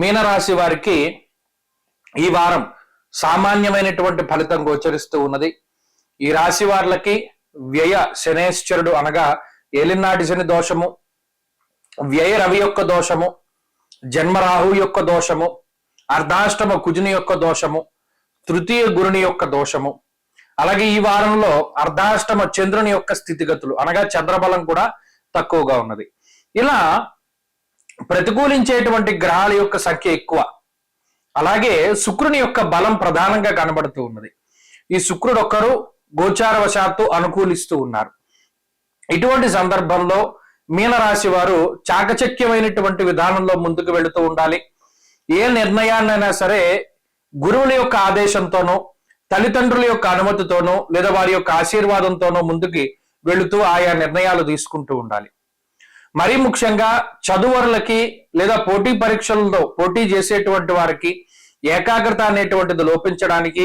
మీనరాశి వారికి ఈ వారం సామాన్యమైనటువంటి ఫలితం గోచరిస్తూ ఉన్నది. ఈ రాశి వార్లకి వ్యయ శనేశ్వరుడు అనగా ఏలినాటి శని దోషము వ్యయ రవి యొక్క దోషము జన్మరాహు యొక్క దోషము అర్ధాష్టమ కుజుని యొక్క దోషము తృతీయ గురుని యొక్క దోషము. అలాగే ఈ వారంలో అర్ధాష్టమ చంద్రుని యొక్క స్థితిగతులు అనగా చంద్రబలం కూడా తక్కువగా ఉన్నది. ఇలా ప్రతికూలించేటువంటి గ్రహాల యొక్క సంఖ్య ఎక్కువ. అలాగే శుక్రుని యొక్క బలం ప్రధానంగా కనబడుతూ ఉన్నది. ఈ శుక్రుడు ఒక్కరు గోచారవశాత్తు అనుకూలిస్తూ ఉన్నారు. ఇటువంటి సందర్భంలో మీనరాశి వారు చాకచక్యమైనటువంటి విధానంలో ముందుకు వెళుతూ ఉండాలి. ఏ నిర్ణయాన్నైనా సరే గురువుల యొక్క ఆదేశంతోనో తల్లిదండ్రుల యొక్క అనుమతితోనో లేదా వారి యొక్క ఆశీర్వాదంతోనో ముందుకి వెళుతూ ఆయా నిర్ణయాలు తీసుకుంటూ ఉండాలి. మరీ ముఖ్యంగా చదువరులకి లేదా పోటీ పరీక్షల్లో పోటీ చేసేటువంటి వారికి ఏకాగ్రత అనేటువంటిది లోపించడానికి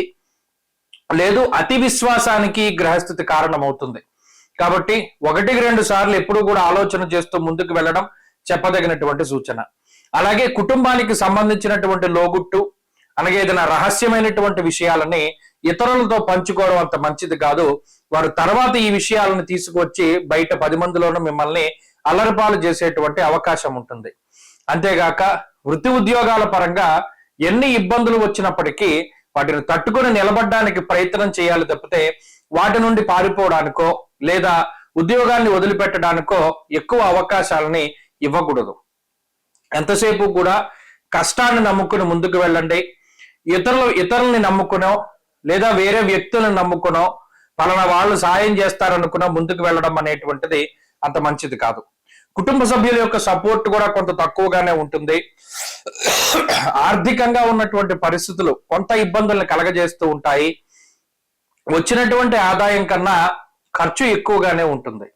లేదు అతి విశ్వాసానికి గ్రహస్థితి కారణమవుతుంది. కాబట్టి ఒకటికి రెండు సార్లు ఎప్పుడు కూడా ఆలోచన చేస్తూ ముందుకు వెళ్ళడం చెప్పదగినటువంటి సూచన. అలాగే కుటుంబానికి సంబంధించినటువంటి లోగుట్టు అలాగే ఏదైనా రహస్యమైనటువంటి విషయాలని ఇతరులతో పంచుకోవడం అంత మంచిది కాదు. వారు తర్వాత ఈ విషయాలను తీసుకొచ్చి బయట పది మందిలోనూ మిమ్మల్ని అలరపాలు చేసేటువంటి అవకాశం ఉంటుంది. అంతేగాక వృత్తి ఉద్యోగాల పరంగా ఎన్ని ఇబ్బందులు వచ్చినప్పటికీ వాటిని తట్టుకొని నిలబడడానికి ప్రయత్నం చేయాలి తప్పితే వాటి నుండి పారిపోవడానికో లేదా ఉద్యోగాన్ని వదిలిపెట్టడానికో ఎక్కువ అవకాశాలని ఇవ్వకూడదు. ఎంతసేపు కూడా కష్టాన్ని నమ్ముకుని ముందుకు వెళ్ళండి. ఇతరులు ఇతరుల్ని నమ్ముకునో లేదా వేరే వ్యక్తులను నమ్ముకునో పలానా వాళ్ళు సాయం చేస్తారనుకున్నా ముందుకు వెళ్ళడం అనేటువంటిది అంత మంచిది కాదు. కుటుంబ సభ్యుల యొక్క సపోర్ట్ కూడా కొంత తక్కువగానే ఉంటుంది. ఆర్థికంగా ఉన్నటువంటి పరిస్థితులు కొంత ఇబ్బందులను కలగజేస్తూ ఉంటాయి. వచ్చినటువంటి ఆదాయం కన్నా ఖర్చు ఎక్కువగానే ఉంటుంది.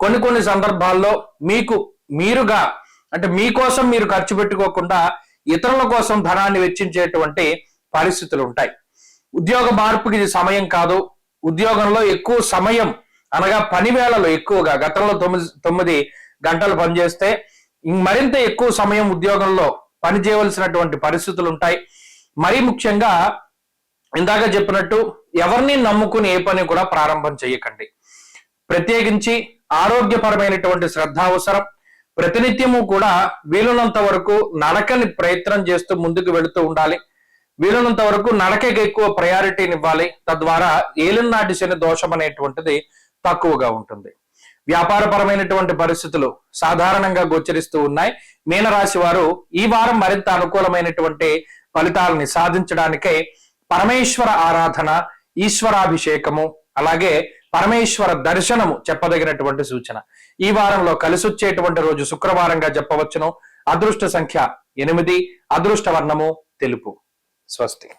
కొన్ని కొన్ని సందర్భాల్లో మీకు మీరుగా అంటే మీకోసం మీరు ఖర్చు పెట్టుకోకుండా ఇతరుల కోసం ధనాన్ని వెచ్చించేటువంటి పరిస్థితులు ఉంటాయి. ఉద్యోగ మార్పుకి ఇది సమయం కాదు. ఉద్యోగంలో ఎక్కువ సమయం అనగా పని వేళలు ఎక్కువగా గతంలో తొమ్మిది తొమ్మిది గంటలు పనిచేస్తే మరింత ఎక్కువ సమయం ఉద్యోగంలో పని చేయవలసినటువంటి పరిస్థితులు ఉంటాయి మరీ ముఖ్యంగా ఇందాక చెప్పినట్టు ఎవరిని నమ్ముకుని ఏ పని కూడా ప్రారంభం చేయకండి ప్రత్యేకించి ఆరోగ్యపరమైనటువంటి శ్రద్ధ అవసరం. ప్రతినిత్యము కూడా వీలున్నంత వరకు నడకని ప్రయత్నం చేస్తూ ముందుకు వెళుతూ ఉండాలి. వీలున్నంత వరకు నడకకి ఎక్కువ ప్రయారిటీని ఇవ్వాలి. తద్వారా ఏలినాటి శని దోషం అనేటువంటిది తక్కువగా ఉంటుంది. వ్యాపారపరమైనటువంటి పరిస్థితులు సాధారణంగా గోచరిస్తూ ఉన్నాయి. మీనరాశి వారు ఈ వారం మరింత అనుకూలమైనటువంటి ఫలితాలని సాధించడానికే పరమేశ్వర ఆరాధన ఈశ్వరాభిషేకము అలాగే పరమేశ్వర దర్శనము చెప్పదగినటువంటి సూచన. ఈ వారంలో కలిసొచ్చేటువంటి రోజు శుక్రవారంగా చెప్పవచ్చును. అదృష్ట సంఖ్య ఎనిమిది అదృష్ట వర్ణము తెలుపు. స్వస్తి.